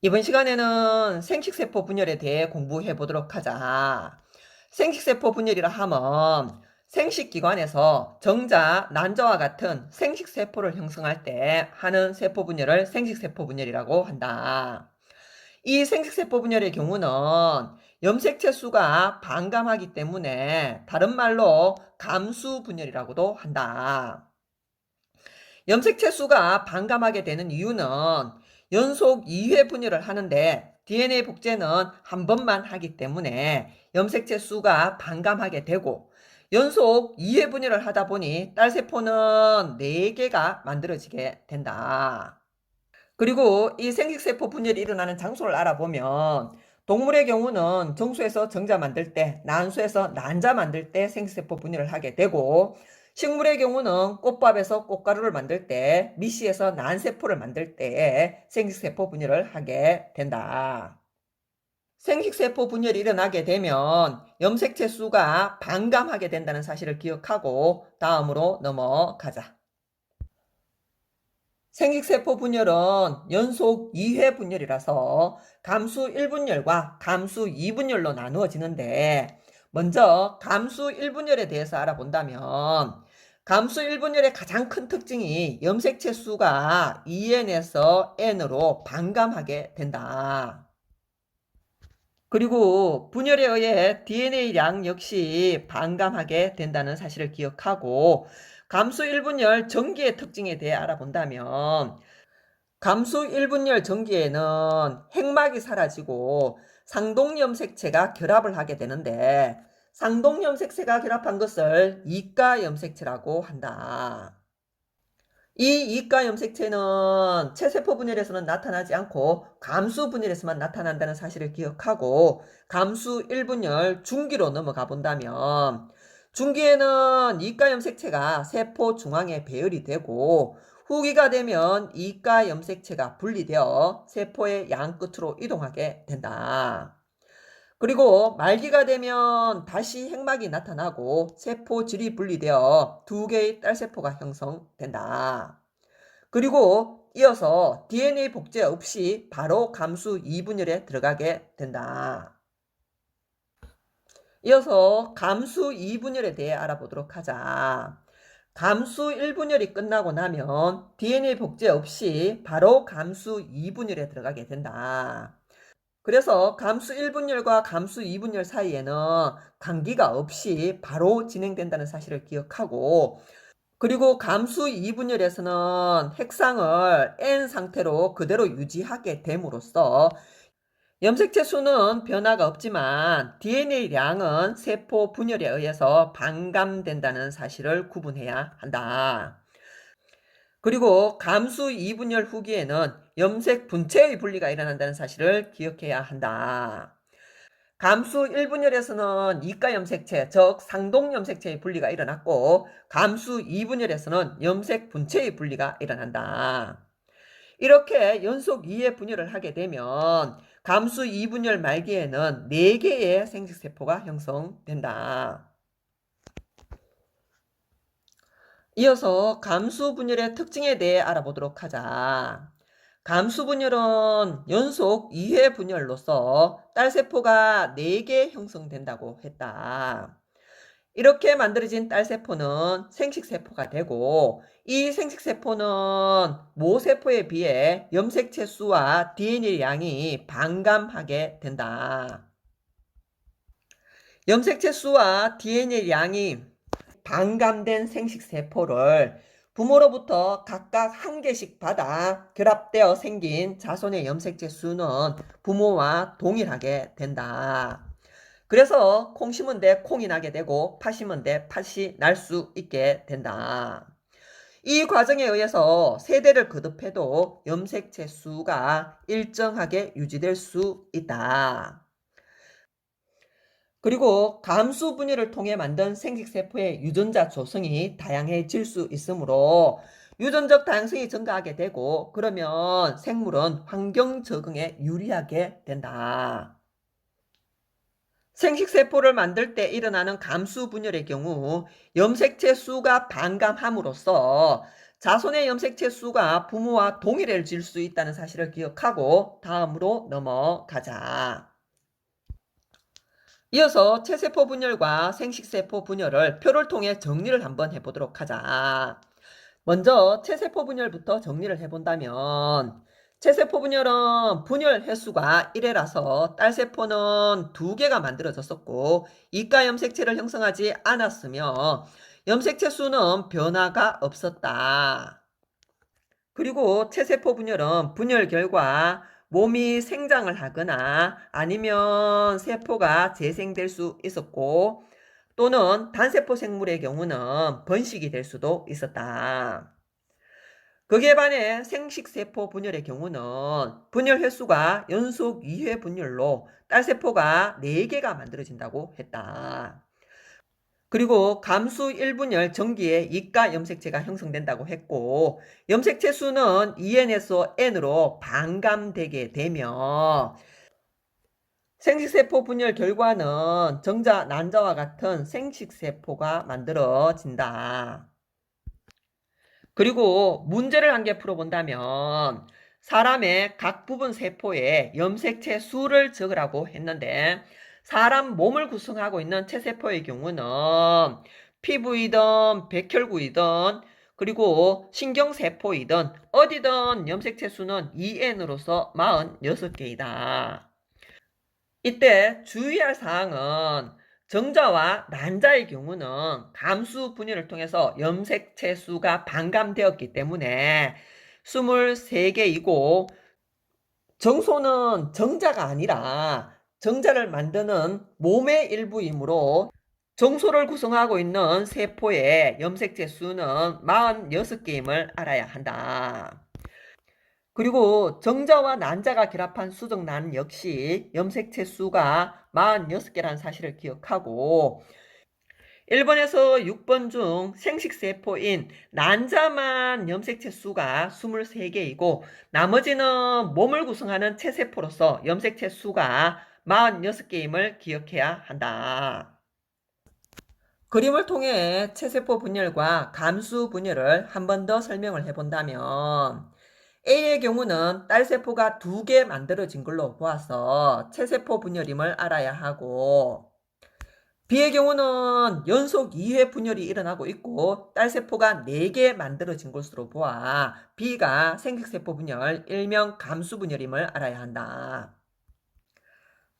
이번 시간에는 생식세포 분열에 대해 공부해 보도록 하자. 생식세포 분열이라 하면 생식기관에서 정자, 난자와 같은 생식세포를 형성할 때 하는 세포 분열을 생식세포 분열이라고 한다. 이 생식세포 분열의 경우는 염색체 수가 반감하기 때문에 다른 말로 감수 분열이라고도 한다. 염색체 수가 반감하게 되는 이유는 연속 2회 분열을 하는데 DNA 복제는 한 번만 하기 때문에 염색체 수가 반감하게 되고 연속 2회 분열을 하다 보니 딸세포는 4개가 만들어지게 된다. 그리고 이 생식세포 분열이 일어나는 장소를 알아보면 동물의 경우는 정수에서 정자 만들 때, 난수에서 난자 만들 때 생식세포 분열을 하게 되고 식물의 경우는 꽃밥에서 꽃가루를 만들 때, 미시에서 난세포를 만들 때 생식세포 분열을 하게 된다. 생식세포 분열이 일어나게 되면 염색체 수가 반감하게 된다는 사실을 기억하고 다음으로 넘어가자. 생식세포 분열은 연속 2회 분열이라서 감수 1분열과 감수 2분열로 나누어지는데 먼저 감수 1분열에 대해서 알아본다면 감수 1분열의 가장 큰 특징이 염색체 수가 2n에서 n으로 반감하게 된다. 그리고 분열에 의해 DNA량 역시 반감하게 된다는 사실을 기억하고 감수 1분열 전기의 특징에 대해 알아본다면 감수 1분열 전기에는 핵막이 사라지고 상동염색체가 결합을 하게 되는데 상동염색체가 결합한 것을 이가염색체라고 한다. 이 이가염색체는 체세포 분열에서는 나타나지 않고 감수 분열에서만 나타난다는 사실을 기억하고 감수 1분열 중기로 넘어가 본다면 중기에는 이가염색체가 세포 중앙에 배열이 되고 후기가 되면 이가염색체가 분리되어 세포의 양 끝으로 이동하게 된다. 그리고 말기가 되면 다시 핵막이 나타나고 세포질이 분리되어 두 개의 딸세포가 형성된다. 그리고 이어서 DNA 복제 없이 바로 감수 2분열에 들어가게 된다. 이어서 감수 2분열에 대해 알아보도록 하자. 감수 1분열이 끝나고 나면 DNA 복제 없이 바로 감수 2분열에 들어가게 된다. 그래서 감수 1분열과 감수 2분열 사이에는 관계가 없이 바로 진행된다는 사실을 기억하고 그리고 감수 2분열에서는 핵상을 N 상태로 그대로 유지하게 됨으로써 염색체 수는 변화가 없지만 DNA량은 세포 분열에 의해서 반감된다는 사실을 구분해야 한다. 그리고 감수 2분열 후기에는 염색 분체의 분리가 일어난다는 사실을 기억해야 한다. 감수 1분열에서는 이가 염색체, 즉 상동 염색체의 분리가 일어났고 감수 2분열에서는 염색 분체의 분리가 일어난다. 이렇게 연속 2의 분열을 하게 되면 감수 2분열 말기에는 4개의 생식세포가 형성된다. 이어서 감수 분열의 특징에 대해 알아보도록 하자. 감수 분열은 연속 2회 분열로서 딸세포가 4개 형성된다고 했다. 이렇게 만들어진 딸세포는 생식세포가 되고 이 생식세포는 모세포에 비해 염색체 수와 DNA 양이 반감하게 된다. 염색체 수와 DNA 양이 반감된 생식세포를 부모로부터 각각 한 개씩 받아 결합되어 생긴 자손의 염색체 수는 부모와 동일하게 된다. 그래서 콩 심은 데 콩이 나게 되고 팥 심은 데 팥이 날 수 있게 된다. 이 과정에 의해서 세대를 거듭해도 염색체 수가 일정하게 유지될 수 있다. 그리고 감수 분열을 통해 만든 생식세포의 유전자 조성이 다양해질 수 있으므로 유전적 다양성이 증가하게 되고 그러면 생물은 환경 적응에 유리하게 된다. 생식세포를 만들 때 일어나는 감수 분열의 경우 염색체 수가 반감함으로써 자손의 염색체 수가 부모와 동일해질 수 있다는 사실을 기억하고 다음으로 넘어가자. 이어서 체세포 분열과 생식세포 분열을 표를 통해 정리를 한번 해보도록 하자. 먼저 체세포 분열부터 정리를 해본다면 체세포 분열은 분열 횟수가 1회라서 딸세포는 2개가 만들어졌었고 이가 염색체를 형성하지 않았으며 염색체 수는 변화가 없었다. 그리고 체세포 분열은 분열 결과 몸이 생장을 하거나 아니면 세포가 재생될 수 있었고 또는 단세포 생물의 경우는 번식이 될 수도 있었다. 거기에 반해 생식세포 분열의 경우는 분열 횟수가 연속 2회 분열로 딸세포가 4개가 만들어진다고 했다. 그리고 감수 1분열 전기에 이가 염색체가 형성된다고 했고 염색체 수는 2n에서 n으로 반감되게 되며 생식세포 분열 결과는 정자, 난자와 같은 생식세포가 만들어진다. 그리고 문제를 한 개 풀어본다면 사람의 각 부분 세포의 염색체 수를 적으라고 했는데 사람 몸을 구성하고 있는 체세포의 경우는 피부이든 백혈구이든 그리고 신경세포이든 어디든 염색체 수는 2n으로서 46개이다. 이때 주의할 사항은 정자와 난자의 경우는 감수 분열을 통해서 염색체 수가 반감되었기 때문에 23개이고 정소는 정자가 아니라 정자를 만드는 몸의 일부이므로 정소를 구성하고 있는 세포의 염색체 수는 46개임을 알아야 한다. 그리고 정자와 난자가 결합한 수정난 역시 염색체 수가 46개라는 사실을 기억하고 1번에서 6번 중 생식세포인 난자만 염색체 수가 23개이고 나머지는 몸을 구성하는 체세포로서 염색체 수가 46개임을 기억해야 한다. 그림을 통해 체세포 분열과 감수 분열을 한 번 더 설명을 해본다면 A의 경우는 딸세포가 두 개 만들어진 걸로 보아서 체세포 분열임을 알아야 하고 B의 경우는 연속 2회 분열이 일어나고 있고 딸세포가 4개 만들어진 것으로 보아 B가 생식세포 분열, 일명 감수 분열임을 알아야 한다.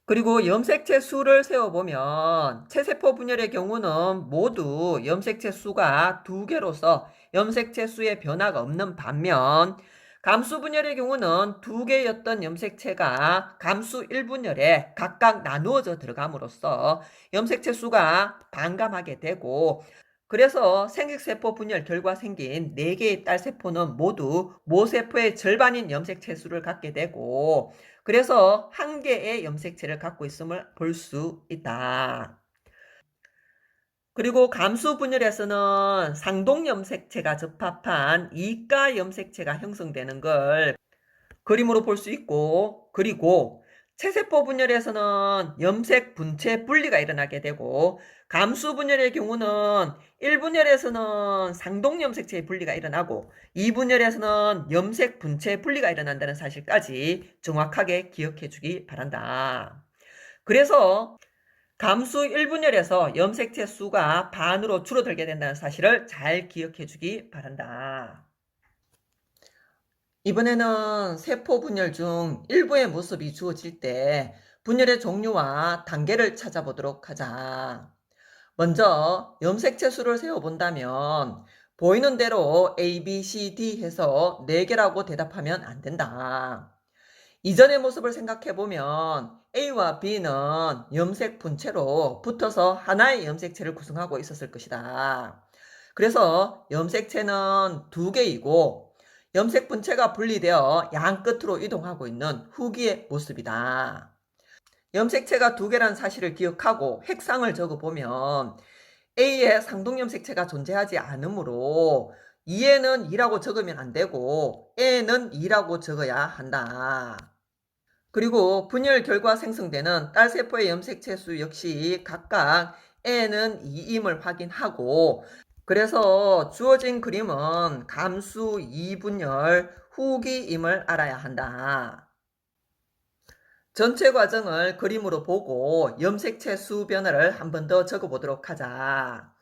그리고 염색체 수를 세어보면 체세포 분열의 경우는 모두 염색체 수가 두 개로서 염색체 수의 변화가 없는 반면 감수 분열의 경우는 두 개였던 염색체가 감수 1분열에 각각 나누어져 들어감으로써 염색체 수가 반감하게 되고 그래서 생식세포 분열 결과 생긴 4개의 딸세포는 모두 모세포의 절반인 염색체 수를 갖게 되고 그래서 한 개의 염색체를 갖고 있음을 볼 수 있다. 그리고 감수 분열에서는 상동 염색체가 접합한 이가 염색체가 형성되는 걸 그림으로 볼 수 있고 그리고 체세포 분열에서는 염색 분체 분리가 일어나게 되고 감수 분열의 경우는 1분열에서는 상동 염색체의 분리가 일어나고 2분열에서는 염색 분체 분리가 일어난다는 사실까지 정확하게 기억해 주기 바란다. 그래서 감수 1분열에서 염색체 수가 반으로 줄어들게 된다는 사실을 잘 기억해 주기 바란다. 이번에는 세포 분열 중 일부의 모습이 주어질 때 분열의 종류와 단계를 찾아보도록 하자. 먼저 염색체 수를 세어본다면 보이는 대로 A, B, C, D 해서 4개라고 대답하면 안 된다. 이전의 모습을 생각해보면 A와 B는 염색 분체로 붙어서 하나의 염색체를 구성하고 있었을 것이다. 그래서 염색체는 두 개이고 염색 분체가 분리되어 양 끝으로 이동하고 있는 후기의 모습이다. 염색체가 두 개란 사실을 기억하고 핵상을 적어보면 A에 상동염색체가 존재하지 않으므로 2에는 2라고 적으면 안 되고 A는 2라고 적어야 한다. 그리고 분열 결과 생성되는 딸세포의 염색체 수 역시 각각 N은 2임을 확인하고 그래서 주어진 그림은 감수 2분열 후기임을 알아야 한다. 전체 과정을 그림으로 보고 염색체 수 변화를 한 번 더 적어보도록 하자.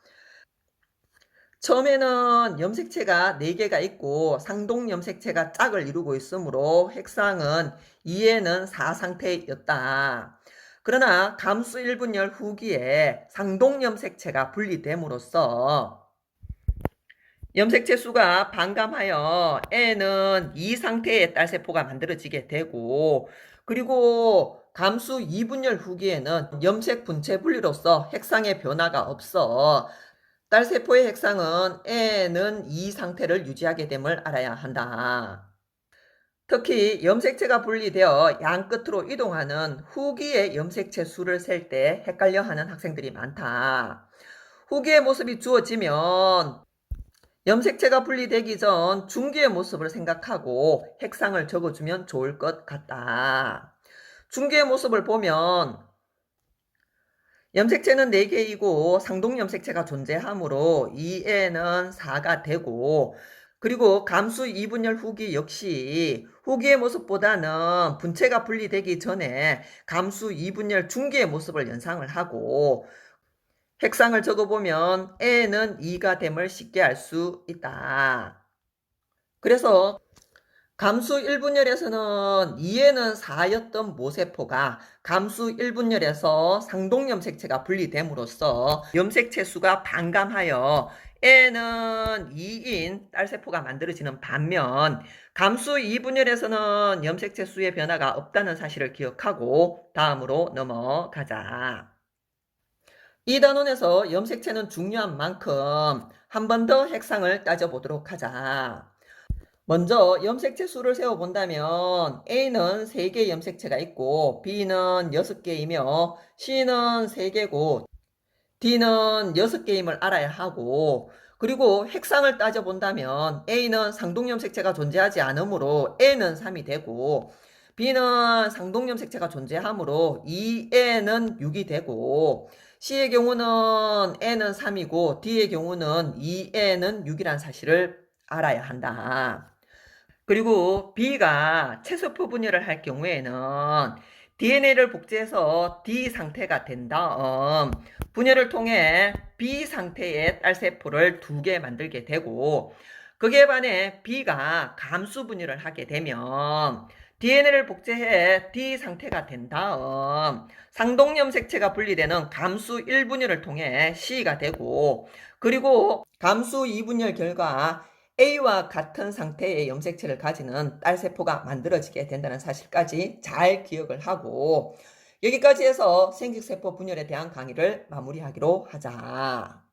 처음에는 염색체가 4개가 있고 상동 염색체가 짝을 이루고 있으므로 핵상은 2에는 4 상태였다. 그러나 감수 1분열 후기에 상동 염색체가 분리됨으로써 염색체 수가 반감하여 N은 이 상태의 딸세포가 만들어지게 되고 그리고 감수 2분열 후기에는 염색 분체 분리로서 핵상의 변화가 없어 딸세포의 핵상은 N은 이 상태를 유지하게 됨을 알아야 한다. 특히 염색체가 분리되어 양 끝으로 이동하는 후기의 염색체 수를 셀 때 헷갈려하는 학생들이 많다. 후기의 모습이 주어지면 염색체가 분리되기 전 중기의 모습을 생각하고 핵상을 적어주면 좋을 것 같다. 중기의 모습을 보면 염색체는 4개이고 상동 염색체가 존재하므로 2에는 4가 되고 그리고 감수 2분열 후기 역시 후기의 모습보다는 분체가 분리되기 전에 감수 2분열 중기의 모습을 연상을 하고 핵상을 적어보면 N은 2가 됨을 쉽게 알 수 있다. 그래서 감수 1분열에서는 2에는 4였던 모세포가 감수 1분열에서 상동염색체가 분리됨으로써 염색체 수가 반감하여 N은 2인 딸세포가 만들어지는 반면 감수 2분열에서는 염색체 수의 변화가 없다는 사실을 기억하고 다음으로 넘어가자. 이 단원에서 염색체는 중요한 만큼 한 번 더 핵상을 따져보도록 하자. 먼저 염색체 수를 세어본다면 A는 3개의 염색체가 있고 B는 6개이며 C는 3개고 D는 6개임을 알아야 하고 그리고 핵상을 따져본다면 A는 상동염색체가 존재하지 않으므로 N은 3이 되고 B는 상동염색체가 존재하므로 2N은 6이 되고 C의 경우는 N은 3이고 D의 경우는 2N은 6이라는 사실을 알아야 한다. 그리고 B가 채소표 분열을 할 경우에는 DNA를 복제해서 D 상태가 된 다음 분열을 통해 B 상태의 딸세포를 두 개 만들게 되고 그에 반해 B가 감수 분열을 하게 되면 DNA를 복제해 D 상태가 된 다음 상동염 색체가 분리되는 감수 1분열을 통해 C가 되고 그리고 감수 2분열 결과 A와 같은 상태의 염색체를 가지는 딸세포가 만들어지게 된다는 사실까지 잘 기억을 하고 여기까지 해서 생식세포 분열에 대한 강의를 마무리하기로 하자.